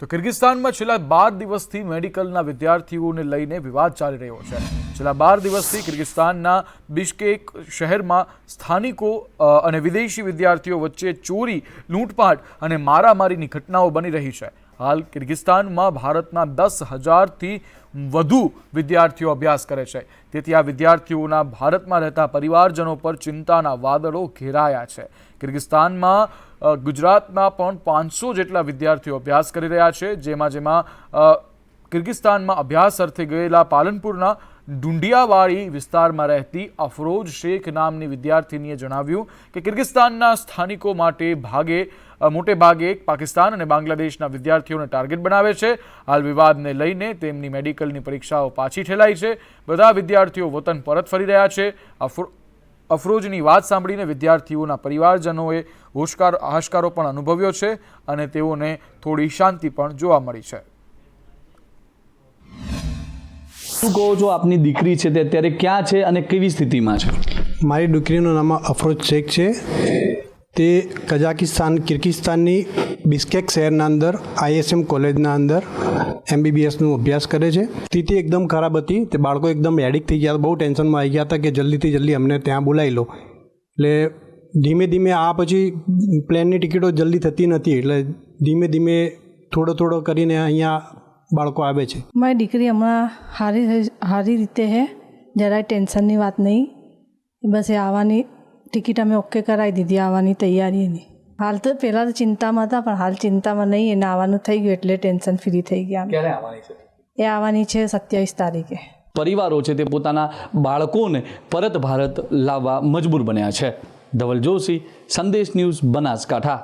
તો કિર્ગિસ્તાનમાં છેલ્લા બાર દિવસથી મેડિકલના વિદ્યાર્થીઓને લઈને વિવાદ ચાલી રહ્યો છે. છેલ્લા બાર દિવસથી કિર્ગિસ્તાનના બિશ્કેક શહેરમાં સ્થાનિકો અને વિદેશી વિદ્યાર્થીઓ વચ્ચે ચોરી, લૂંટપાટ અને મારામારીની ઘટનાઓ બની રહી છે. હાલ કિર્ગિસ્તાનમાં ભારતના દસ હજારથી વધુ વિદ્યાર્થીઓ અભ્યાસ કરે છે. તેથી આ વિદ્યાર્થીઓના ભારતમાં રહેતા પરિવારજનો પર ચિંતાના વાદળો ઘેરાયા છે. કિર્ગિસ્તાનમાં ગુજરાતના પણ પાંચસો જેટલા વિદ્યાર્થીઓ અભ્યાસ કરી રહ્યા છે. જેમાં જેમાં કિર્ગિસ્તાનમાં અભ્યાસ અર્થે ગયેલા પાલનપુરના ડુંડિયાવાડી વિસ્તારમાં રહેતી અફરોજ શેખ નામની વિદ્યાર્થીનીએ જણાવ્યું કે કિર્ગિસ્તાનના સ્થાનિકો માટે ભાગે મોટે ભાગે પાકિસ્તાન અને બાંગ્લાદેશના વિદ્યાર્થીઓને ટાર્ગેટ બનાવે છે. હાલ વિવાદને લઈને તેમની મેડિકલની પરીક્ષાઓ પાછી ઠેલાઈ છે. બધા વિદ્યાર્થીઓ વતન પરત ફરી રહ્યા છે. અફરોજની વાત સાંભળીને વિદ્યાર્થીઓના પરિવારજનોએ હોશકાર હાશકારો પણ અનુભવ્યો છે અને તેઓને થોડી શાંતિ પણ જોવા મળી છે. શું કહો છો આપની દીકરી છે તે અત્યારે ક્યાં છે અને કેવી સ્થિતિમાં છે? મારી દીકરીનું નામ અફરોજ શેખ છે. તે કઝાકિસ્તાન કિર્ગિસ્તાનની બિસ્કેક શહેરના અંદર આઈએસએમ કોલેજના અંદર એમબીબીએસનું અભ્યાસ કરે છે. સ્થિતિ એકદમ ખરાબ હતી. તે બાળકો એકદમ એડિક થઈ ગયા બહુ ટેન્શનમાં આવી ગયા હતા કે જલ્દીથી જલ્દી અમને ત્યાં બોલાવી લો. એટલે ધીમે ધીમે આ પછી પ્લેનની ટિકિટો જલ્દી થતી નથી. એટલે ધીમે ધીમે થોડો થોડો કરીને અહીંયા બાળકો આવે છે. મારી દીકરી હમણાં સારી સારી રીતે હે. જરાય ટેન્શનની વાત નહીં. બસ એ આવવાની ટિકિટ અમે ઓકે કરાવી દીધી, આવવાની તૈયારી એની. હાલ તો પહેલાં તો ચિંતામાં હતા પણ હાલ ચિંતામાં નહીં. એને આવવાનું થઈ ગયું એટલે ટેન્શન ફ્રી થઈ ગયા. ક્યારે આવવાની છે? એ આવવાની છે સત્યાવીસ તારીખે. પરિવારો છે તે પોતાના બાળકોને પરત ભારત લાવવા મજબૂર બન્યા છે. ધવલ જોશી સંદેશ ન્યૂઝ બનાસકાંઠા.